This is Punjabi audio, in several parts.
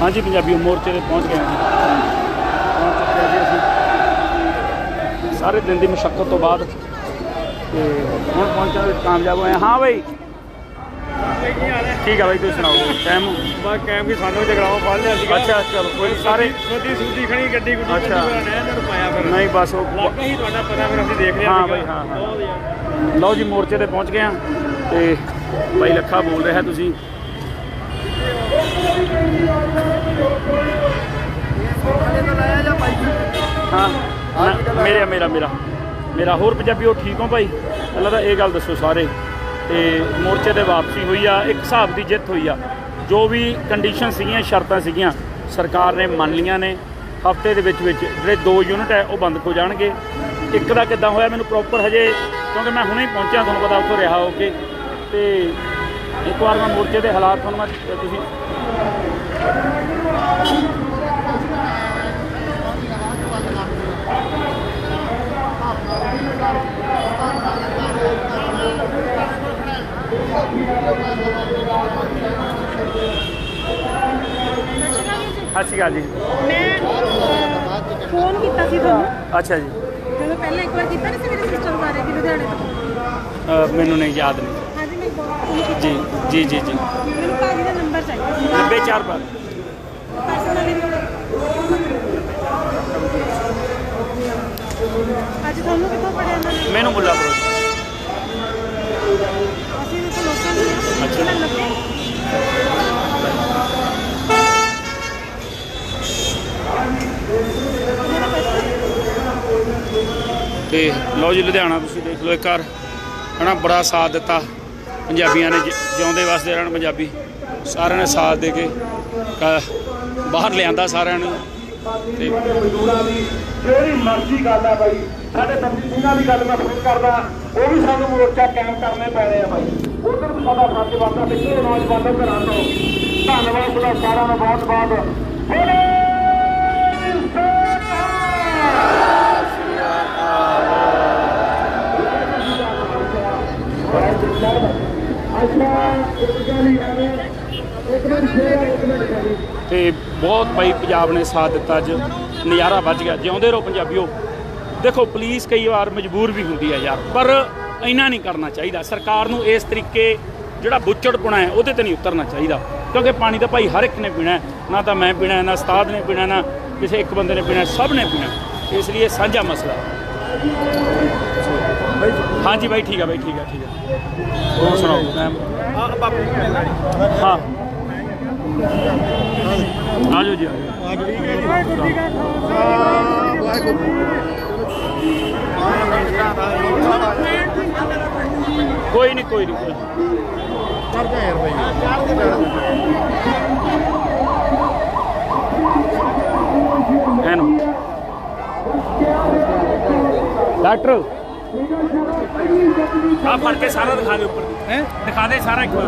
ਹਾਂਜੀ ਪੰਜਾਬੀ ਮੋਰਚੇ ਤੇ ਪਹੁੰਚ ਗਏ ਹਾਂ। ਹਾਂ ਅਸੀਂ। ਸਾਰੇ ਦਿਨ ਦੀ ਮੁਸ਼ਕਲ ਤੋਂ ਬਾਅਦ ਤੇ ਹੁਣ ਪਹੁੰਚਣ ਵਿੱਚ ਕਾਮਯਾਬ ਹੋਏ ਹਾਂ। ਹਾਂ ਬਈ। ਠੀਕ ਆ ਬਈ ਤੁਸੀਂ ਸੁਣਾਓ? ਟਾਈਮ ਬਸ ਕੈਮ ਵੀ ਸਾਨੂੰ ਜਗਰਾਵਾ ਫੜ ਲਿਆ ਸੀਗਾ। ਅੱਛਾ ਚਲੋ ਕੋਈ ਸਾਰੇ ਸੋਦੀ ਸੂਦੀ ਖਣੀ ਗੱਡੀ ਗੁੱਡੀ ਅੱਛਾ। ਪਾਇਆ ਫਿਰ। ਨਹੀਂ ਬਸ ਉਹ ਲੱਗਾ ਹੀ ਤੁਹਾਡਾ ਪਤਾ ਫਿਰ ਅਸੀਂ ਦੇਖ ਲਿਆ ਹਾਂ। ਬਈ, ਹਾਂ, ਹਾਂ। ਲਓ ਜੀ ਮੋਰਚੇ ਤੇ ਪਹੁੰਚ ਗਏ ਆ ਤੇ ਭਾਈ ਲੱਖਾ ਬੋਲ ਰਿਹਾ ਤੁਸੀਂ। ਹਾਂ। ਮੈਂ- ਮੇਰਾ ਮੇਰਾ ਮੇਰਾ। ਮੇਰਾ ਹੋਰ ਪੰਜਾਬੀ ਉਹ ਠੀਕ ਹੋ ਭਾਈ? ਪਹਿਲਾਂ ਤਾਂ ਇਹ ਗੱਲ ਦੱਸੋ ਸਾਰੇ। ਤੇ ਮੋਰਚੇ ਤੇ ਵਾਪਸੀ ਹੋਈ ਆ, ਇੱਕ ਹਿਸਾਬ ਦੀ ਜਿੱਤ ਹੋਈ ਆ। ਜੋ ਵੀ ਕੰਡੀਸ਼ਨ ਸੀਗੀਆਂ, ਸ਼ਰਤਾਂ ਸੀਗੀਆਂ, ਸਰਕਾਰ ਨੇ ਮੰਨ ਲੀਆਂ ਨੇ। ਹਫ਼ਤੇ ਦੇ ਵਿੱਚ ਵਿੱਚ ਜਿਹੜੇ ਦੋ ਯੂਨਿਟ ਹੈ, ਉਹ ਬੰਦ ਹੋ ਜਾਣਗੇ। ਇੱਕ ਦਾ ਕਿੱਦਾਂ ਹੋਇਆ, ਮੈਨੂੰ ਪ੍ਰੋਪਰ ਹਜੇ, ਕਿਉਂਕਿ ਮੈਂ ਹੁਣੇ ਹੀ ਪਹੁੰਚਿਆ, ਤੁਹਾਨੂੰ ਪਤਾ ਉੱਥੋਂ ਰਿਹਾ ਹੋ ਕੇ। ਤੇ ਇੱਕ ਵਾਰ ਮੈਂ ਮੋਰਚੇ ਦੇ ਹਾਲਾਤ ਤੁਹਾਨੂੰ ਮੈਂ, ਤੁਸੀਂ ਸਤਿ ਸ਼੍ਰੀ ਅਕਾਲ ਜੀ। ਮੈਂ ਫੋਨ ਕੀਤਾ ਸੀ ਤੁਹਾਨੂੰ। ਅੱਛਾ ਜੀ। ਜਦੋਂ ਪਹਿਲਾਂ ਇੱਕ ਵਾਰ ਕੀਤਾ ਨਾ ਸੀ ਮੇਰੇ ਸਿਸਟਰ ਬਾਰੇ ਕਿ ਲੁਧਿਆਣੇ ਤੋਂ? ਅ, ਮੈਨੂੰ ਨਹੀਂ ਯਾਦ ਨਹੀਂ। ਹਾਂਜੀ ਮੈਂ ਫੋਨ ਕੀਤਾ। ਜੀ ਜੀ ਜੀ ਜੀ। ਮੈਨੂੰ ਭਾਜੀ ਦਾ ਨੰਬਰ ਚਾਹੀਦਾ। ਸੀ 94 ਪਰ ਪਰਸਨਲੀ ਅੱਜ ਤੁਹਾਨੂੰ ਕਿੱਥੋਂ ਪੜਿਆ ਇਹਨਾਂ ਨੇ? ਮੈਨੂੰ ਬੁੱਲਾ ਬਰੋ ਅਸੀਂ ਇਸ ਲੋਕਲ ਹੀ ਅੱਛਾ। ਅੱਛਾ ਲੱਗੇ ਤੇ ਲਓ ਜੀ ਲੁਧਿਆਣਾ ਤੁਸੀਂ ਦੇਖ ਲਓ ਇੱਕ ਵਾਰ ਹਨਾ ਬੜਾ ਸਾਥ ਦਿੱਤਾ। ਪੰਜਾਬੀਆਂ ਨੇ ਜਿਉਂਦੇ ਵਸਦੇ ਰਹਿਣ ਪੰਜਾਬੀ। ਸਾਰਿਆਂ ਨੇ ਸਾਥ ਦੇ ਕੇ ਬਾਹਰ ਲਿਆਂਦਾ ਸਾਰਿਆਂ ਨੂੰ ਤੇ ਜਿਹੜੀ ਮਰਜ਼ੀ ਗੱਲ ਆ ਬਾਈ। ਸਾਡੇ ਬੰਦੀ ਸਿੰਘਾਂ ਦੀ ਗੱਲ ਮੈਂ ਫਿਰ ਕਰਦਾ। ਉਹ ਵੀ ਸਾਨੂੰ ਮੋਰਚਾ ਕਾਇਮ ਕਰਨੇ ਪੈਣੇ ਆ ਬਾਈ। ਉਧਰ ਵੀ ਸਾਡਾ ਫਰਜ਼ ਬਣਦਾ, ਪਿੱਛੇ ਨੌਜਵਾਨਾਂ ਘਰਾਂ ਤੋਂ। ਧੰਨਵਾਦ ਤੁਹਾਡਾ ਸਾਰਿਆਂ ਦਾ ਬਹੁਤ ਬਹੁਤ। ਬੋਲੇ! ਤੇ ਬਹੁਤ ਭਾਈ ਪੰਜਾਬ ਨੇ ਸਾਥ ਦਿੱਤਾ ਅੱਜ। ਨਜ਼ਾਰਾ ਵੱਜ ਗਿਆ। ਜਿਉਂਦੇ ਰਹੋ ਪੰਜਾਬੀਓ। ਦੇਖੋ ਪੁਲਿਸ ਕਈ ਵਾਰ ਮਜਬੂਰ ਵੀ ਹੁੰਦੀ ਹੈ ਯਾਰ ਪਰ ਇੰਨਾ ਨਹੀਂ ਕਰਨਾ ਚਾਹੀਦਾ। ਸਰਕਾਰ ਨੂੰ ਇਸ ਤਰੀਕੇ ਜਿਹੜਾ ਬੁੱਚੜਪੁਣਾ ਹੈ ਉਹਦੇ ਤੇ ਨਹੀਂ ਉਤਰਨਾ ਚਾਹੀਦਾ। ਕਿਉਂਕਿ ਪਾਣੀ ਤਾਂ ਭਾਈ ਹਰ ਇੱਕ ਨੇ ਪੀਣਾ ਹੈ। ਨਾ ਤਾਂ ਮੈਂ ਪੀਣਾ ਹੈ, ਨਾ ਉਸਤਾਦ ਨੇ ਪੀਣਾ ਨਾ ਕਿਸੇ ਇੱਕ ਬੰਦੇ ਨੇ ਪੀਣਾ ਸਭ ਨੇ ਪੀਣਾ। ਇਸ ਲਈ ਇਹ ਸਾਂਝਾ ਮਸਲਾ ਹੈ। ਹਾਂਜੀ ਭਾਈ ਠੀਕ ਹੈ ਭਾਈ ਠੀਕ ਹੈ ਠੀਕ ਹੈ ਹੋਰ ਸੁਣਾਓ? ਮੈਂ ਹਾਂ। ਆਜੋ ਜੀ, ਆਜੋ। ਕੋਈ ਨਹੀਂ ਕੋਈ ਨਹੀਂ, ਕੋਈ ਨੀ। ਐਨੂੰ ਡਾਕਟਰ। ਆ ਫੜ ਕੇ ਸਾਰਾ ਦਿਖਾ ਦੇ ਉੱਪਰ। ਹੈ? ਦਿਖਾ ਦੇ ਸਾਰਾ ਇੱਕ ਵਾਰ।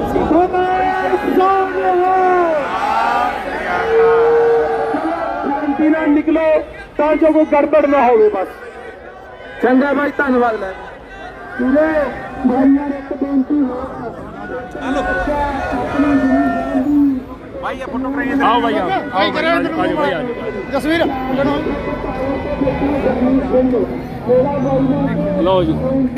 ਸ਼ਾਂਤੀ ਨਾਲ ਨਿਕਲੋ ਤਾਂ ਜੋ ਕੋਈ ਗੜਬੜ ਨਾ ਹੋਵੇ ਬਸ। ਚੰਗਾ ਭਾਈ ਧੰਨਵਾਦ ਲੈ। ਪੂਰੇ ਭਾਈਆਂ ਨੇ ਇੱਕ ਬੇਨਤੀ ਹੋਰ ਆਓ ਭਾਈ ਆਓ। ਆਓ ਭਾਈ ਆਜੋ ਭਾਈ ਆਜੋ ਜਸਵੀਰ ਲਓ ਜੀ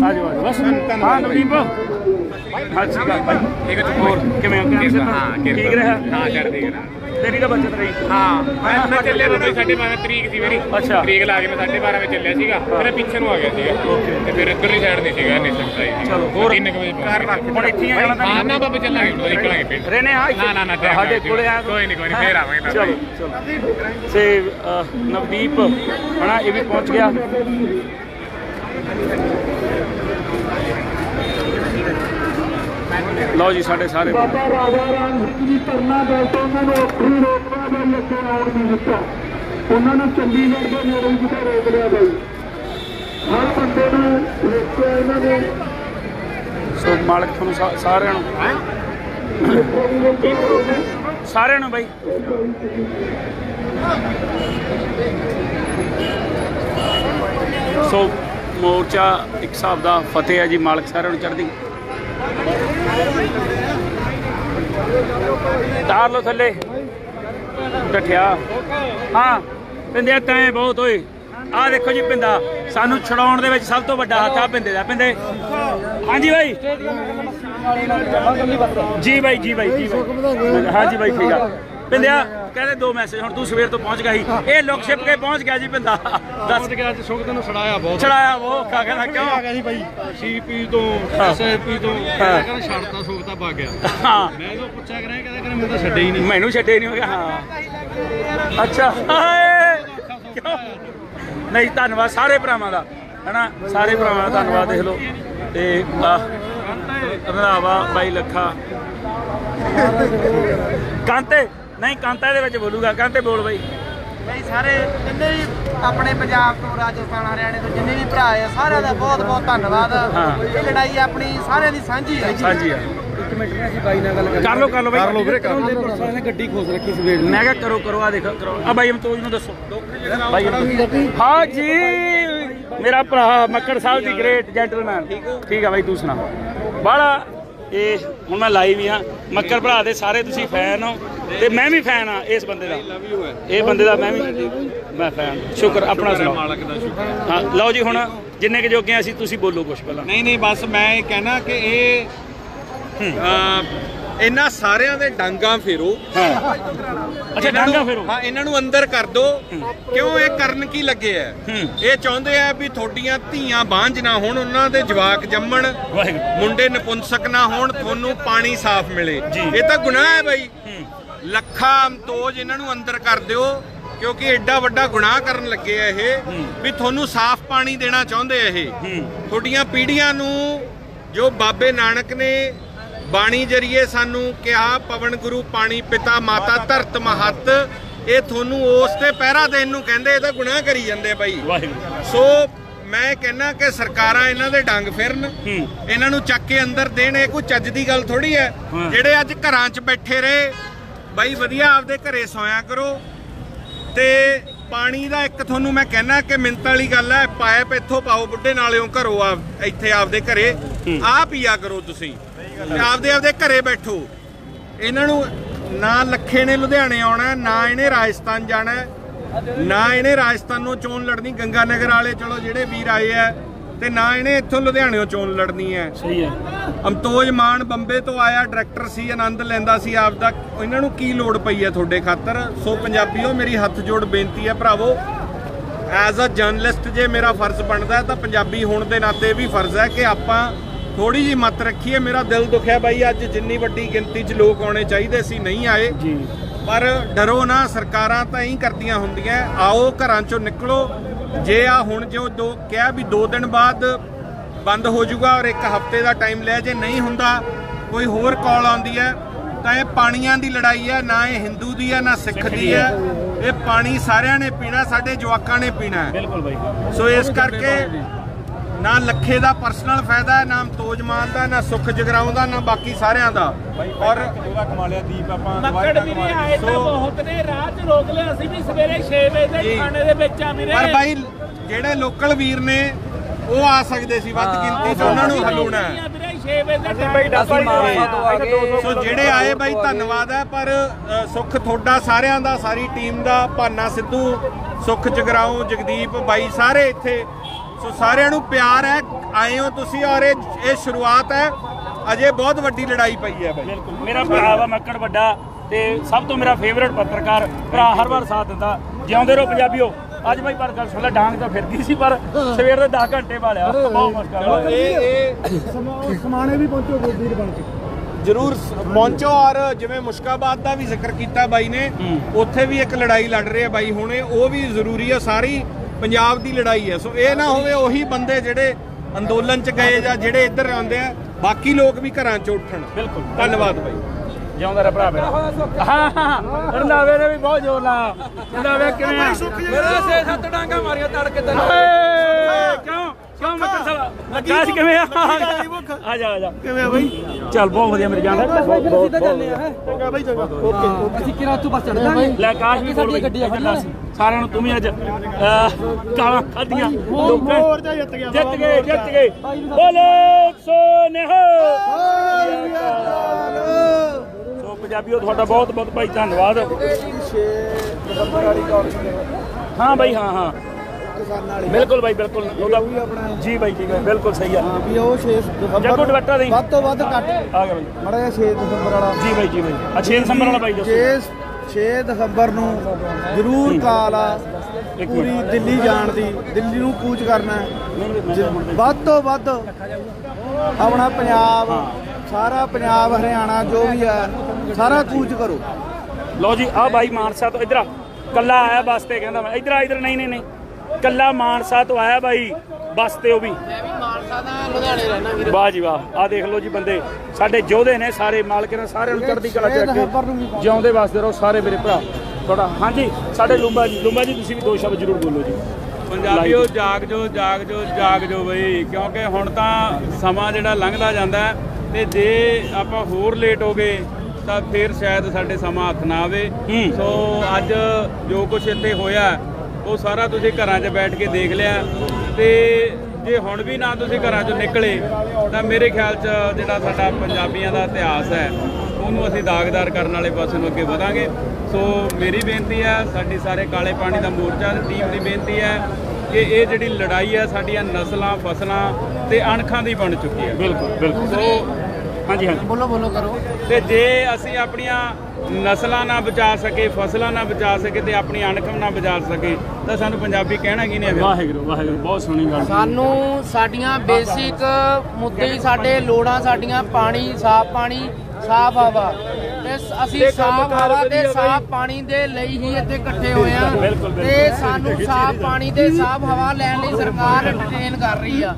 ਆਜੋ ਆਜੋ ਬਸ। ਹਾਂ ਨਵਦੀਪ। ਹਾਂ ਹੈ ਭਾਈ ਠੀਕ ਹੈ ਹੋਰ ਕਿਵੇਂ ਹੋ? ਕਿਵੇਂ ਹਾਂ ਠੀਕ ਰਿਹਾ? ਹਾਂ ਚੜ੍ਹਦੀ ਕਲਾ ਤੇਰੀ ਤਾਂ ਬੱਚਤ ਰਹੀ। ਹਾਂ ਮੈਂ ਮੈਂ ਚੱਲਿਆ ਤਾਂ ਸਾਢੇ 12 ਤਰੀਕ ਸੀ ਮੇਰੀ। ਅੱਛਾ। ਤਰੀਕ ਲਾ ਕੇ ਮੈਂ ਸਾਢੇ 12 ਵਜੇ ਚੱਲਿਆ ਸੀਗਾ। ਫਿਰ ਪਿੱਛੇ ਨੂੰ ਆ ਗਿਆ ਸੀਗਾ। ਤੇ ਫਿਰ ਇੱਧਰਲੀ ਸਾਈਡ ਨਹੀਂ ਸੀਗਾ ਨਹੀਂ ਸਕਦਾ ਜੀ ਚਲੋ, ਹੋਰ? 3 ਵਜੇ ਘਰ ਰੱਖ ਹੁਣ ਇੱਥੇ ਹੀ ਆ ਜਾਣਾ ਤਾਂ ਹਾਂ ਨਾ ਬਾਬਾ ਚੱਲਾਂਗੇ ਨਿਕਲਾਂਗੇ ਫਿਰ। ਆ ਇੱਥੇ? ਨਾ, ਨਾ, ਨਾ, ਸਾਡੇ ਕੋਲੇ ਆ ਕੋਈ ਨੀ, ਕੋਈ ਨੀ, ਫੇਰ ਆਵਾਂਗੇ। ਚਲੋ ਚਲੋ। ਅਹ, ਨਵਦੀਪ ਹਨਾ ਇਹ ਵੀ ਪਹੁੰਚ ਗਿਆ। ਲਓ ਜੀ ਸਾਡੇ ਸਾਰੇ ਬਾਬਾ ਰਾਜਾ ਰਾਮ ਸਿੰਘ ਜੀ ਧਰਨਾ ਦੇ ਤੋਂ ਉਹਨਾਂ ਨੂੰ ਹੀ ਰੋਕਣਾ ਬਈ ਅੱਗੇ ਆਉਣ ਨਹੀਂ ਦਿੱਤਾ। ਉਹਨਾਂ ਨੂੰ ਚੰਡੀਗੜ੍ਹ ਦੇ ਨੇੜੇ ਹੀ ਕਿਤੇ ਰੋਕ ਲਿਆ ਬਈ। ਹਰ ਬੰਦੇ ਨੂੰ ਰੋਕਿਆ ਇਹਨਾਂ ਨੇ। ਸੋ ਮਾਲਕ ਤੁਹਾਨੂੰ ਸਾਰਿਆਂ ਨੂੰ। ਸਾਰਿਆਂ ਨੂੰ ਬਾਈ। ਸੋ ਮੋਰਚਾ ਇੱਕ ਹਿਸਾਬ ਦਾ ਫਤਿਹ ਹੈ ਜੀ ਮਾਲਕ ਸਾਰਿਆਂ ਨੂੰ ਚੜ੍ਹਦੀ। ਤਾਰ ਲੋ ਥੱਲੇ। ਡਠਿਆ ਹਾਂ ਪਿੰਦੇ ਤੈਂ ਬਹੁਤ ਓਏ। ਆਹ ਦੇਖੋ ਜੀ ਪਿੰਦਾ ਸਾਨੂੰ ਛਡਾਉਣ ਦੇ ਵਿੱਚ ਸਭ ਤੋਂ ਵੱਡਾ ਹੱਥ ਆ ਪਿੰਦੇ ਦਾ। ਪਿੰਦੇ ਹਾਂਜੀ ਬਾਈ। ਜੀ ਬਾਈ ਜੀ ਬਾਈ ਜੀ ਹਾਂਜੀ ਬਾਈ ਠੀਕ ਆ। ਪਿੰਦਿਆ ਕਹਿੰਦੇ ਦੋ ਮੈਸੇਜ ਹੁਣ ਤੂੰ ਸਵੇਰ ਤੋਂ ਪਹੁੰਚ ਗਿਆ ਸੀ। ਇਹ ਲੋਕ ਛਿਪ ਕੇ ਪਹੁੰਚ ਗਿਆ ਜੀ ਪਿੰਦਾ। ਦੱਸ। ਕੇ ਅੱਜ ਸੁਖਤ ਨੂੰ ਛੜਾਇਆ ਬਹੁਤ। ਛੜਾਇਆ ਉਹ ਕਾ ਕਹਿੰਦਾ ਕਿਉਂ? ਗਿਆ ਸੀ ਬਾਈ ਸੀਪੀ ਤੋਂ ਹਾਂ। ਐਸਐਫਪੀ ਤੋਂ। ਕਹਿੰਦਾ ਛੱਡਤਾ ਸੁਖਤਾ ਪਾ ਗਿਆ। ਹਾਂ। ਮੈਂ ਇਹਨੂੰ ਪੁੱਛਿਆ ਕਰਾਂ ਕਹਿੰਦਾ ਕਹਿੰਦਾ ਮੈਨੂੰ ਤਾਂ ਛੱਡੇ ਹੀ ਨਹੀਂ। ਮੈਨੂੰ ਛੱਡੇ ਨਹੀਂ ਹੋ ਗਿਆ ਹਾਂ। ਅੱਛਾ ਹਾਏ! ਕਿਉਂ? ਨਹੀਂ ਧੰਨਵਾਦ ਸਾਰੇ ਭਰਾਵਾਂ ਦਾ ਹਨਾ? ਸਾਰੇ ਭਰਾਵਾਂ ਦਾ ਧੰਨਵਾਦ ਦੇਖ ਲਓ। ਤੇ ਰੰਧਾਵਾ ਬਾਈ ਲੱਖਾ। ਕਾਂਤੇ। ਨਹੀਂ ਕਾਂਤਾ ਇਹਦੇ ਵਿੱਚ ਬੋਲੂਗਾ ਕਾਂਤੇ ਬੋਲ ਬਾਈ। ਬਈ ਸਾਰੇ ਜਿੰਨੇ ਵੀ ਆਪਣੇ ਪੰਜਾਬ ਤੋਂ ਰਾਜਸਥਾਨ ਹਰਿਆਣੇ ਤੋਂ ਜਿੰਨੇ ਵੀ ਭਰਾ ਆ ਸਾਰਿਆਂ ਦਾ ਬਹੁਤ ਬਹੁਤ ਧੰਨਵਾਦ। ਇਹ ਲੜਾਈ ਆਪਣੀ ਸਾਰਿਆਂ ਦੀ ਸਾਂਝੀ ਹੈ ਸਾਂਝੀ ਆ। ਇੱਕ ਮਿੰਟ ਅਸੀਂ ਬਾਈ ਨਾਲ ਗੱਲ ਕਰ ਲਓ ਕਰ ਲਓ ਬਾਈ। ਕਰ ਲਓ ਵੀਰੇ ਕਰ ਲਓ। ਗੱਡੀ ਖੋਸ ਰੱਖੀ ਸੀ ਵੇੜ ਮੈਂ ਕਿਹਾ ਕਰੋ ਕਰੋ ਆ ਦੇਖੋ ਕਰੋ। ਆ ਬਾਈ ਅਮਤੋਜ ਨੂੰ ਦੱਸੋ। ਬਾਈ ਅਮਤੋਜ। ਹਾਂ ਜੀ ਮੇਰਾ ਭਰਾ ਮੱਕੜ ਸਾਹਿਬ ਦੀ ਗ੍ਰੇਟ ਜੈਂਟਲਮੈਨ ਠੀਕ ਆ ਬਾਈ ਤੂੰ ਸੁਣਾ। ਬਾਲਾ ਇਹ ਹੁਣ ਮੈਂ ਲਾਈਵ ਹੀ ਹਾਂ। ਮੱਕੜ ਭਰਾ ਦੇ ਸਾਰੇ ਤੁਸੀਂ ਫੈਨ ਹੋ ਤੇ ਮੈਂ ਵੀ ਫੈਨ ਆ ਇਸ ਬੰਦੇ ਦਾ। ਇਹ ਬੰਦੇ ਦਾ ਮੈਂ ਵੀ ਮੈਂ ਫੈਨ ਸ਼ੁਕਰ ਆਪਣਾ ਸੁਣਾਓ। ਮਾਲਕ ਦਾ ਸ਼ੁਕਰ। ਹਾਂ ਲਓ ਜੀ ਹੁਣ ਜਿੰਨੇ ਕਿ ਜੋਗੇ ਅਸੀਂ ਤੁਸੀਂ ਬੋਲੋ ਕੁਝ ਪਹਿਲਾਂ। ਨਹੀਂ ਨਹੀਂ ਬਸ ਮੈਂ ਇਹ ਕਹਿਣਾ ਕਿ ਇਹ ਇਹਨਾਂ ਸਾਰਿਆਂ ਦੇ ਡਾਂਗਾ ਫੇਰੋ। ਹਾਂ। ਅੱਛਾ ਡਾਂਗਾ ਫੇਰੋ? ਹਾਂ ਇਹਨਾਂ ਨੂੰ ਅੰਦਰ ਕਰ ਦੋ। ਕਿਉਂ ਇਹ ਕਰਨ ਕੀ ਲੱਗੇ ਆ। ਇਹ ਚਾਹੁੰਦੇ ਆ ਵੀ ਤੁਹਾਡੀਆਂ ਧੀਆਂ ਬਾਂਝ ਨਾ ਹੋਣ ਉਹਨਾਂ ਦੇ ਜਵਾਕ ਜੰਮਣ ਮੁੰਡੇ ਨਪੁੰਸਕ ਨਾ ਹੋਣ ਤੁਹਾਨੂੰ ਪਾਣੀ ਸਾਫ਼ ਮਿਲੇ। ਇਹ ਤਾਂ ਗੁਨਾਹ ਹੈ ਬਾਈ। ਲੱਖਾਂ ਅਮਤੋਜ ਇਹਨਾਂ ਨੂੰ ਅੰਦਰ ਕਰ ਦਿਓ ਕਿਉਂਕਿ ਐਡਾ ਵੱਡਾ ਗੁਨਾਹ ਕਰਨ ਲੱਗੇ ਆ ਇਹ ਵੀ ਤੁਹਾਨੂੰ ਸਾਫ਼ ਪਾਣੀ ਦੇਣਾ ਚਾਹੁੰਦੇ ਆ ਇਹ। ਤੁਹਾਡੀਆਂ ਪੀੜ੍ਹੀਆਂ ਨੂੰ ਜੋ ਬਾਬੇ ਨਾਨਕ ਨੇ ਬਾਣੀ ਜਰੀਏ ਸਾਨੂੰ ਕਿਹਾ ਪਵਨ ਗੁਰੂ ਪਾਣੀ ਪਿਤਾ ਮਾਤਾ ਧਰਤ ਮਹੱਤ। ਇਹ ਤੁਹਾਨੂੰ ਉਸ ਤੇ ਪਹਿਰਾ ਦੇਣ ਨੂੰ ਕਹਿੰਦੇ ਇਹ ਤਾਂ ਗੁਨਾਹ ਕਰੀ ਜਾਂਦੇ ਬਾਈ। ਸੋ ਮੈਂ ਕਹਿੰਨਾ ਕਿ ਸਰਕਾਰਾਂ ਇਹਨਾਂ ਦੇ ਡੰਗ ਫਿਰਨ। ਇਹਨਾਂ ਨੂੰ ਚੱਕ ਕੇ ਅੰਦਰ ਦੇਣ ਇਹ ਕੋਈ ਚੱਜ ਦੀ ਗੱਲ ਥੋੜੀ ਹੈ। ਹਾਂ। ਜਿਹੜੇ ਅੱਜ ਘਰਾਂ 'ਚ ਬੈਠੇ ਰਹੇ ਬਾਈ ਵਧੀਆ ਆਪਦੇ ਘਰੇ ਸੌਂਇਆ ਕਰੋ। ਤੇ ਪਾਣੀ ਦਾ ਇੱਕ ਤੁਹਾਨੂੰ ਮੈਂ ਕਹਿਣਾ ਕਿ ਮਿੰਤ ਵਾਲੀ ਗੱਲ ਹੈ ਪਾਇਪ ਇੱਥੋਂ ਪਾਓ ਬੁੱਢੇ ਨਾਲਿਓਂ ਘਰੋਂ ਆ ਇੱਥੇ ਆਪਦੇ ਘਰੇ। ਆ ਪੀਆ ਕਰੋ ਤੁਸੀਂ। ਤੇ ਆਪਦੇ ਆਪਦੇ ਘਰੇ ਬੈਠੋ। ਇਹਨਾਂ ਨੂੰ ਨਾ ਲੱਖੇ ਨੇ ਲੁਧਿਆਣੇ ਆਉਣਾ ਨਾ ਇਹਨੇ ਰਾਜਸਥਾਨ ਜਾਣਾ ਨਾ ਇਹਨੇ ਰਾਜਸਥਾਨ ਨੂੰ ਚੋਣ ਲੜਨੀ ਗੰਗਾ ਨਗਰ ਵਾਲੇ ਚਲੋ ਜਿਹੜੇ ਵੀਰ ਆਏ ਆ ਤੇ ਨਾ ਇਹਨੇ ਇੱਥੋਂ ਲੁਧਿਆਣਿਓਂ ਚੋਣ ਲੜਨੀ ਹੈ। ਸਹੀ ਹੈ। ਅਮਤੋਜ ਮਾਨ ਬੰਬੇ ਤੋਂ ਆਇਆ ਡਾਇਰੈਕਟਰ ਸੀ ਆਨੰਦ ਲੈਂਦਾ ਸੀ ਆਪ ਦਾ ਇਹਨਾਂ ਨੂੰ ਕੀ ਲੋੜ ਪਈ ਹੈ ਤੁਹਾਡੇ ਖਾਤਰ? ਸੋ ਪੰਜਾਬੀਓ ਮੇਰੀ ਹੱਥ ਜੋੜ ਬੇਨਤੀ ਹੈ ਭਰਾਵੋ ਐਜ਼ ਅ ਜਰਨਲਿਸਟ ਜੇ ਮੇਰਾ ਫਰਜ਼ ਬਣਦਾ ਤਾਂ ਪੰਜਾਬੀ ਹੋਣ ਦੇ ਨਾਤੇ ਵੀ ਫਰਜ਼ ਹੈ ਕਿ ਆਪਾਂ ਥੋੜੀ ਜੀ ਮਤ ਰੱਖੀਏ ਮੇਰਾ ਦਿਲ ਦੁਖਿਆ ਬਾਈ ਅੱਜ ਜਿੰਨੀ ਵੱਡੀ ਗਿਣਤੀ 'ਚ ਲੋਕ ਆਉਣੇ ਚਾਹੀਦੇ ਸੀ ਨਹੀਂ ਆਏ। ਜੀ। ਪਰ ਡਰੋ ਨਾ ਸਰਕਾਰਾਂ ਤਾਂ ਹੀ ਕਰਦੀਆਂ ਹੁੰਦੀਆਂ ਆਓ ਘਰਾਂ ਚੋਂ ਨਿਕਲੋ। ਜੇ ਆ ਹੁਣ ਜੋ ਦੋ ਕਿਹਾ ਵੀ 2 ਦਿਨ ਬਾਅਦ ਬੰਦ ਹੋ ਜਾਊਗਾ ਔਰ ਇੱਕ ਹਫ਼ਤੇ ਦਾ ਟਾਈਮ ਲਿਆ ਜੇ ਨਹੀਂ ਹੁੰਦਾ ਕੋਈ ਹੋਰ ਕਾਲ ਆਉਂਦੀ ਹੈ ਤਾਂ ਇਹ ਪਾਣੀਆਂ ਦੀ ਲੜਾਈ ਹੈ ਨਾ ਇਹ ਹਿੰਦੂ ਦੀ ਹੈ ਨਾ ਸਿੱਖ ਦੀ ਹੈ। ਇਹ ਪਾਣੀ ਸਾਰਿਆਂ ਨੇ ਪੀਣਾ ਸਾਡੇ ਜਵਾਕਾਂ ਨੇ ਪੀਣਾ ਹੈ। ਬਿਲਕੁਲ ਬਾਈ। ਸੋ ਇਸ ਕਰਕੇ ਨਾ ਲੱਖੇ ਦਾ ਪਰਸਨਲ ਫਾਇਦਾ ਹੈ ਨਾ ਤੋਜ ਮਾਨ ਦਾ ਨਾ ਸੁੱਖ ਜਗਰਾਉਂ ਦਾ ਨਾ ਬਾਕੀ ਸਾਰਿਆਂ ਦਾ। ਔਰ ਮੱਕੜ ਵੀ ਨਹੀਂ ਆਏ ਤਾਂ ਬਹੁਤ ਨੇ ਰਾਹ 'ਚ ਰੋਕ ਲਿਆ ਅਸੀਂ ਵੀ ਸਵੇਰੇ 6 ਵਜੇ ਜੀ। ਦੇ ਖਾਣੇ ਦੇ ਵਿੱਚ ਆ ਵੀਰੇ। ਪਰ ਬਾਈ ਜਿਹੜੇ ਲੋਕਲ ਵੀਰ ਨੇ ਉਹ ਆ ਸਕਦੇ ਸੀ ਵੱਧ ਗਿਣਤੀ 'ਚ ਉਹਨਾਂ ਨੂੰ ਹਲੂਣਾ ਹੈ। ਵੀਰੇ 6 ਵਜੇ ਦੇ ਟਾਈਮ ਸੋ ਜਿਹੜੇ ਆਏ ਬਾਈ ਧੰਨਵਾਦ ਹੈ ਪਰ ਸੁੱਖ ਤੁਹਾਡਾ ਸਾਰਿਆਂ ਦਾ ਸਾਰੀ ਟੀਮ ਦਾ ਭਾਨਾ ਸਿੱਧੂ ਸੁੱਖ ਜਗਰਾਉਂ ਜਗਦੀਪ ਬਾਈ ਸਾਰੇ ਇੱਥੇ ਸੋ ਸਾਰਿਆਂ ਨੂੰ ਪਿਆਰ ਹੈ ਆਏ ਹੋ ਤੁਸੀਂ ਔਰ ਇਹ ਇਹ ਸ਼ੁਰੂਆਤ ਹੈ। ਅਜੇ ਬਹੁਤ ਵੱਡੀ ਲੜਾਈ ਪਈ ਹੈ ਬਾਈ। ਬਿਲਕੁਲ। ਮੇਰਾ ਭਰਾ ਵਾ ਮੱਕੜ ਵੱਡਾ ਤੇ ਸਭ ਤੋਂ ਮੇਰਾ ਫੇਵਰੇਟ ਪੱਤਰਕਾਰ ਭਰਾ ਹਰ ਵਾਰ ਸਾਥ ਦਿੰਦਾ। ਜਿਉਂਦੇ ਰਹੋ ਪੰਜਾਬੀਓ। ਅੱਜ ਬਾਈ ਪਰ ਗੱਲ ਸੁਣ ਲੈ ਡਾਂਗ ਤਾਂ ਫਿਰਦੀ ਸੀ ਪਰ ਸਵੇਰ ਦੇ 10 ਘੰਟੇ ਵਾਲਿਆ ਬਹੁਤ ਮੁਸ਼ਕਲ ਇਹ ਇਹ ਸਮਾਣੇ ਵੀ ਪਹੁੰਚੋ ਵੀਰ ਬਣ ਕੇ। ਜਰੂਰ ਪਹੁੰਚੋ ਔਰ ਜਿਵੇਂ ਮੁਸ਼ਕਾਬਾਦ ਦਾ ਵੀ ਜ਼ਿਕਰ ਕੀਤਾ ਬਾਈ ਨੇ ਉੱਥੇ ਵੀ ਇੱਕ ਲੜਾਈ ਲੜ ਰਹੇ ਆ ਬਾਈ ਹੁਣੇ। ਉਹ ਵੀ ਜ਼ਰੂਰੀ ਆ ਸਾਰੀ ਪੰਜਾਬ ਦੀ ਲੜਾਈ ਹੈ। ਸੋ ਇਹ ਨਾ ਹੋਵੇ ਉਹੀ ਬੰਦੇ ਜਿਹੜੇ ਅੰਦੋਲਨ ਚ ਗਏ ਜਾਂ ਜਿਹੜੇ ਇੱਧਰ ਆਉਂਦੇ ਆ ਬਾਕੀ ਲੋਕ ਵੀ ਘਰਾਂ ਚ ਉੱਠਣ। ਬਿਲਕੁਲ। ਧੰਨਵਾਦ ਬਾਈ। ਜਿਉਂਦਾ ਰਹਿ ਭਰਾ ਮੇਰਾ। ਹਾਂ ਹਾਂ ਰੰਦਾਵੇ ਨੇ ਵੀ ਬਹੁਤ ਜ਼ੋਰ ਲਾਇਆ। ਰੰਦਾਵੇ ਕਿਵੇਂ ਆ? ਮੇਰਾ 6-7 ਡਾਂਗਾ ਮਾਰੀਆਂ ਤੜਕੇ ਤੇ ਓਏ, ਕਿਉਂ? ਕਿਉਂ ਮੱਕੜ ਸਾਹਿਬ? ਆਕਾਸ਼ ਕਿਵੇਂ ਆ? ਆ ਜਾ ਆ ਜਾ। ਕਿਵੇਂ ਆ ਬਾਈ? ਚੱਲ ਬਹੁਤ ਵਧੀਆ ਮੇਰੇ ਜਾਨ। ਬਹੁਤ ਬਹੁਤ ਬਹੁਤ ਚੰਗਾ ਬਾਈ ਚੰਗਾ। ਓਕੇ ਅਸੀਂ ਕਿਰਾ ਉੱਥੋਂ ਬਸ ਚੜ ਜਾਾਂਗੇ ਲੈ ਆਕਾਸ਼ ਵੀ ਬੋਲ ਗੱਡੀ ਆ ਸੀ ਸਾਰਿਆਂ ਨੂੰ ਤੂੰ ਵੀ ਅੱਜ ਗਾਲਾਂ ਖਾਧੀਆਂ। ਹੋਰ ਜਾ ਜਿੱਤ ਗਿਆ। ਜਿੱਤ ਗਏ ਜਿੱਤ ਗਏ। ਬੋਲੇ ਸੋ ਨਿਹੋ ਸੋ ਪੰਜਾਬੀਓ ਤੁਹਾਡਾ ਬਹੁਤ ਬਹੁਤ ਭਾਈ ਧੰਨਵਾਦ। ਹਾਂ ਬਾਈ ਹਾਂ ਹਾਂ। ਬਿਲਕੁਲ ਬਾਈ ਬਿਲਕੁਲ। ਉਹਦਾ ਜੀ ਬਾਈ ਠੀਕ ਹੈ ਬਿਲਕੁਲ ਸਹੀ ਆ। ਵੀ ਉਹ 6 ਜੱਗੂ ਦੁਪੱਟਾ ਦੇ ਵੱਧ ਤੋਂ ਵੱਧ ਕੱਟ ਆ ਗਿਆ ਬਾਈ। ਮੜਾ ਜਿਹਾ 6 ਦਸੰਬਰ ਵਾਲਾ। ਜੀ ਬਾਈ ਜੀ ਬਾਈ। ਆ 6 ਦਸੰਬਰ ਵਾਲਾ ਬਾਈ ਦੱਸੋ। 6 6 ਦਸੰਬਰ ਨੂੰ ਜ਼ਰੂਰ ਕਾਲ ਆ ਪੂਰੀ ਦਿੱਲੀ ਜਾਣ ਦੀ। ਦਿੱਲੀ ਨੂੰ ਕੂਚ ਕਰਨਾ ਵੱਧ ਤੋਂ ਵੱਧ ਆਪਣਾ ਪੰਜਾਬ ਸਾਰਾ ਪੰਜਾਬ ਹਰਿਆਣਾ ਜੋ ਵੀ ਹੈ ਸਾਰਾ ਕੂਚ ਕਰੋ। ਲਓ ਜੀ ਆ ਬਾਈ ਮਾਨਸਾ ਤੋਂ ਇਧਰ ਕੱਲਾ ਆਇਆ ਬੱਸ ਤੇ ਕਹਿੰਦਾ ਮੈਂ ਇਧਰ ਆ ਇਧਰ ਨਹੀਂ ਨਹੀਂ ਨਹੀਂ। ਕੱਲਾ ਮਾਨਸਾ ਤੋਂ ਆਇਆ ਬਾਈ ਬੱਸ ਤੇ ਉਹ ਵੀ। ਮੈਂ ਵੀ ਮਾਨਸਾ ਦਾ ਲੁਧਿਆਣੇ ਰਹਿਣਾ ਵੀਰ। ਵਾਹ ਜੀ ਵਾਹ ਆ ਦੇਖ ਲਓ ਜੀ ਬੰਦੇ। ਸਾਡੇ ਯੋਧੇ ਨੇ ਸਾਰੇ ਮਾਲਕ ਨੇ ਸਾਰਿਆਂ ਨੂੰ ਚੜ੍ਹਦੀ ਕਲਾ ਚ ਰੱਖੇ। ਜਿਉਂਦੇ ਵਸਦੇ ਰਹੋ ਸਾਰੇ ਮੇਰੇ ਭਰਾ। ਤੁਹਾਡਾ ਹਾਂਜੀ ਸਾਡੇ ਲੂੰਬਾ ਜੀ ਲੂੰਬਾ ਜੀ ਤੁਸੀਂ ਵੀ ਦੋ ਸ਼ਬਦ ਜ਼ਰੂਰ ਬੋਲੋ ਜੀ। ਪੰਜਾਬੀਓ ਜਾਗ ਜੋ ਜਾਗ ਜੋ ਜਾਗ ਜੋ ਬਈ। ਕਿਉਂਕਿ ਹੁਣ ਤਾਂ ਸਮਾਂ ਜਿਹੜਾ ਲੰਘਦਾ ਜਾਂਦਾ ਤੇ ਜੇ ਆਪਾਂ ਹੋਰ ਲੇਟ ਹੋ ਗਏ ਤਾਂ ਫਿਰ ਸ਼ਾਇਦ ਸਾਡੇ ਸਮਾਂ ਹੱਥ ਨਾ ਆਵੇ। ਸੋ ਅੱਜ ਜੋ ਕੁਝ ਇੱਥੇ ਹੋਇਆ ਉਹ ਸਾਰਾ ਤੁਸੀਂ ਘਰਾਂ 'ਚ ਬੈਠ ਕੇ ਦੇਖ ਲਿਆ। ਤੇ ਜੇ ਹੁਣ ਵੀ ਨਾ ਤੁਸੀਂ ਘਰਾਂ 'ਚੋਂ ਨਿਕਲੇ ਤਾਂ ਮੇਰੇ ਖਿਆਲ 'ਚ ਜਿਹੜਾ ਸਾਡਾ ਪੰਜਾਬੀਆਂ ਦਾ ਇਤਿਹਾਸ ਹੈ ਉਹਨੂੰ ਅਸੀਂ ਦਾਗਦਾਰ ਕਰਨ ਵਾਲੇ ਪਾਸੇ ਨੂੰ ਅੱਗੇ ਵਧਾਂਗੇ। ਸੋ ਮੇਰੀ ਬੇਨਤੀ ਹੈ ਸਾਡੀ ਸਾਰੇ ਕਾਲੇ ਪਾਣੀ ਦਾ ਮੋਰਚਾ ਦੀ ਟੀਮ ਦੀ ਬੇਨਤੀ ਹੈ ਕਿ ਇਹ ਜਿਹੜੀ ਲੜਾਈ ਹੈ ਸਾਡੀਆਂ ਨਸਲਾਂ ਫਸਲਾਂ ਤੇ ਅਣਖਾਂ ਦੀ ਬਣ ਚੁੱਕੀ ਹੈ ਬਿਲਕੁਲ ਬਿਲਕੁਲ। ਸੋ ਹਾਂਜੀ ਹਾਂਜੀ। ਬੋਲੋ ਬੋਲੋ ਕਰੋ। ਤੇ ਜੇ ਅਸੀਂ ਆਪਣੀਆਂ ਨਸਲਾਂ ਨਾ ਬਚਾ ਸਕੇ ਫਸਲਾਂ ਨਾ ਬਚਾ ਸਕੇ ਤੇ ਆਪਣੀ ਅਣਖ ਨਾ ਬਚਾ ਸਕੇ ਤਾਂ ਸਾਨੂੰ ਪੰਜਾਬੀ ਕਹਿਣਾ ਕੀ ਨਹੀਂ? ਵਾਹਿਗੁਰੂ ਵਾਹਿਗੁਰੂ ਬਹੁਤ ਸੋਹਣੀ ਗੱਲ ਸਾਨੂੰ ਸਾਡੀਆਂ ਬੇਸਿਕ ਮੁੱਦੇ ਸਾਡੇ ਲੋੜਾਂ ਸਾਡੀਆਂ ਪਾਣੀ ਸਾਫ਼ ਪਾਣੀ ਸਾਫ਼ ਹਵਾ। ਅਸੀਂ ਸਾਫ਼ ਹਵਾ ਤੇ ਸਾਫ਼ ਪਾਣੀ ਦੇ ਲਈ ਹੀ ਇੱਥੇ ਇਕੱਠੇ ਹੋਏ ਆ। ਤੇ ਸਾਨੂੰ ਸਾਫ਼ ਪਾਣੀ ਤੇ ਸਾਫ਼ ਹਵਾ ਲੈਣ ਲਈ ਸਰਕਾਰ ਟ੍ਰੇਨ ਕਰ ਰਹੀ ਆ।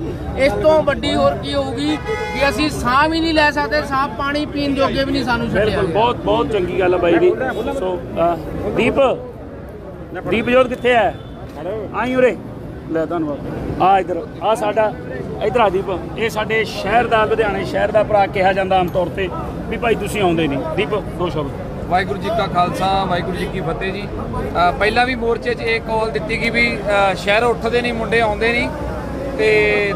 ਇਸ ਤੋਂ ਵੱਡੀ ਹੋਰ ਕੀ ਹੋਊਗੀ ਕਿ ਅਸੀਂ ਸਾਹ ਵੀ ਨਹੀਂ ਲੈ ਸਕਦੇ ਸਾਫ਼ ਪਾਣੀ ਪੀਣ ਜੋਗੇ ਵੀ ਨਹੀਂ ਸਾਨੂੰ ਛੱਡਿਆ ਬਹੁਤ ਬਹੁਤ ਚੰਗੀ ਗੱਲ ਹੈ ਬਾਈ ਦੀ ਸੋ ਦੀਪ ਦੀਪ ਜੋਤ ਕਿੱਥੇ ਹੈ ਆਈ ਉਰੇ। ਲੈ ਧੰਨਵਾਦ। ਆ ਇਧਰ ਆ ਸਾਡਾ ਇਧਰ ਆ ਦੀਪ। ਇਹ ਸਾਡੇ ਸ਼ਹਿਰ ਦਾ ਲੁਧਿਆਣੇ ਸ਼ਹਿਰ ਦਾ ਭਰਾ ਕਿਹਾ ਜਾਂਦਾ ਆਮ ਤੌਰ ਤੇ। ਵੀ ਭਾਈ ਤੁਸੀਂ ਆਉਂਦੇ ਨਹੀਂ। ਦੀਪ ਦੋ ਸ਼ਬਦ। ਵਾਹਿਗੁਰੂ ਜੀ ਕਾ ਖਾਲਸਾ ਵਾਹਿਗੁਰੂ ਜੀ ਕੀ ਫਤਿਹ ਜੀ। ਅ, ਪਹਿਲਾਂ ਵੀ ਮੋਰਚੇ 'ਚ ਇਹ ਕਾਲ ਦਿੱਤੀ ਗਈ ਵੀ ਅ, ਸ਼ਹਿਰ ਉੱਠਦੇ ਨਹੀਂ ਮੁੰਡੇ ਆਉਂਦੇ ਨਹੀਂ। ਤੇ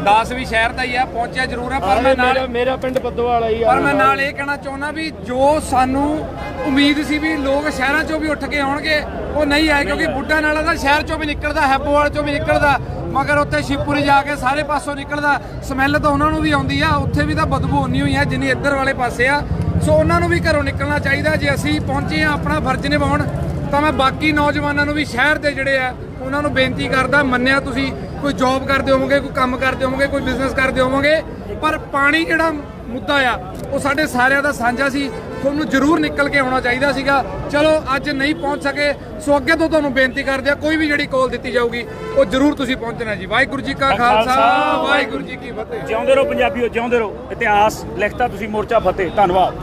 ਦਾਸ ਵੀ ਸ਼ਹਿਰ ਦਾ ਹੀ ਆ ਪਹੁੰਚਿਆ ਜ਼ਰੂਰ ਆ ਪਰ ਮੈਂ ਨਾਲ ਮੇਰਾ ਪਿੰਡ ਬੱਦੋਵਾਲ ਹੀ ਪਰ ਮੈਂ ਨਾਲ ਇਹ ਕਹਿਣਾ ਚਾਹੁੰਦਾ ਵੀ ਜੋ ਸਾਨੂੰ ਉਮੀਦ ਸੀ ਵੀ ਲੋਕ ਸ਼ਹਿਰਾਂ 'ਚੋਂ ਵੀ ਉੱਠ ਕੇ ਆਉਣਗੇ ਉਹ ਨਹੀਂ ਆਏ ਕਿਉਂਕਿ ਬੁੱਢਾ ਨਾਲਾ ਦਾ ਸ਼ਹਿਰ 'ਚੋਂ ਵੀ ਨਿਕਲਦਾ ਹੈਪੋਵਾਲ 'ਚੋਂ ਵੀ ਨਿਕਲਦਾ ਮਗਰ ਉੱਥੇ ਸ਼ਿਵਪੁਰੀ ਜਾ ਕੇ ਸਾਰੇ ਪਾਸੋਂ ਨਿਕਲਦਾ। ਸਮੈਲ ਤਾਂ ਉਹਨਾਂ ਨੂੰ ਵੀ ਆਉਂਦੀ ਆ ਉੱਥੇ ਵੀ ਤਾਂ ਬਦਬੂ ਉਨੀ ਹੋਈ ਆ ਜਿੰਨੀ ਇੱਧਰ ਵਾਲੇ ਪਾਸੇ ਆ। ਸੋ ਉਹਨਾਂ ਨੂੰ ਵੀ ਘਰੋਂ ਨਿਕਲਣਾ ਚਾਹੀਦਾ। ਜੇ ਅਸੀਂ ਪਹੁੰਚੇ ਆ ਆਪਣਾ ਫਰਜ਼ ਨਿਭਾਉਣ ਤਾਂ ਮੈਂ ਬਾਕੀ ਨੌਜਵਾਨਾਂ ਨੂੰ ਵੀ ਸ਼ਹਿਰ ਦੇ ਜਿਹੜੇ ਆ ਉਹਨਾਂ ਨੂੰ ਬੇਨਤੀ ਕਰਦਾ ਮੰਨਿਆ ਤੁਸੀਂ ਕੋਈ ਜੌਬ ਕਰਦੇ ਹੋਵੋਗੇ ਕੋਈ ਕੰਮ ਕਰਦੇ ਹੋਵੋਗੇ ਕੋਈ ਬਿਜ਼ਨਸ ਕਰਦੇ ਹੋਵੋਗੇ ਪਰ ਪਾਣੀ ਜਿਹੜਾ ਮੁੱਦਾ ਆ ਉਹ ਸਾਡੇ ਸਾਰਿਆਂ ਦਾ ਸਾਂਝਾ ਸੀ। ਤੁਹਾਨੂੰ ਜ਼ਰੂਰ ਨਿਕਲ ਕੇ ਆਉਣਾ ਚਾਹੀਦਾ ਸੀਗਾ। ਚਲੋ ਅੱਜ ਨਹੀਂ ਪਹੁੰਚ ਸਕੇ ਸੋ ਅੱਗੇ ਤੋਂ ਤੁਹਾਨੂੰ ਬੇਨਤੀ ਕਰਦੇ ਆ ਕੋਈ ਵੀ ਜਿਹੜੀ ਕਾਲ ਦਿੱਤੀ ਜਾਊਗੀ ਉਹ ਜ਼ਰੂਰ ਤੁਸੀਂ ਪਹੁੰਚਣਾ ਜੀ। ਵਾਹਿਗੁਰੂ ਜੀ ਕਾ ਖਾਲਸਾ ਵਾਹਿਗੁਰੂ ਜੀ ਕੀ ਫਤਿਹ। ਜਿਉਂਦੇ ਰਹੋ ਪੰਜਾਬੀਓ ਜਿਉਂਦੇ ਰਹੋ। ਇਤਿਹਾਸ ਲਿਖਤਾ ਤੁਸੀਂ ਮੋਰਚਾ ਫਤਿਹ। ਧੰਨਵਾਦ।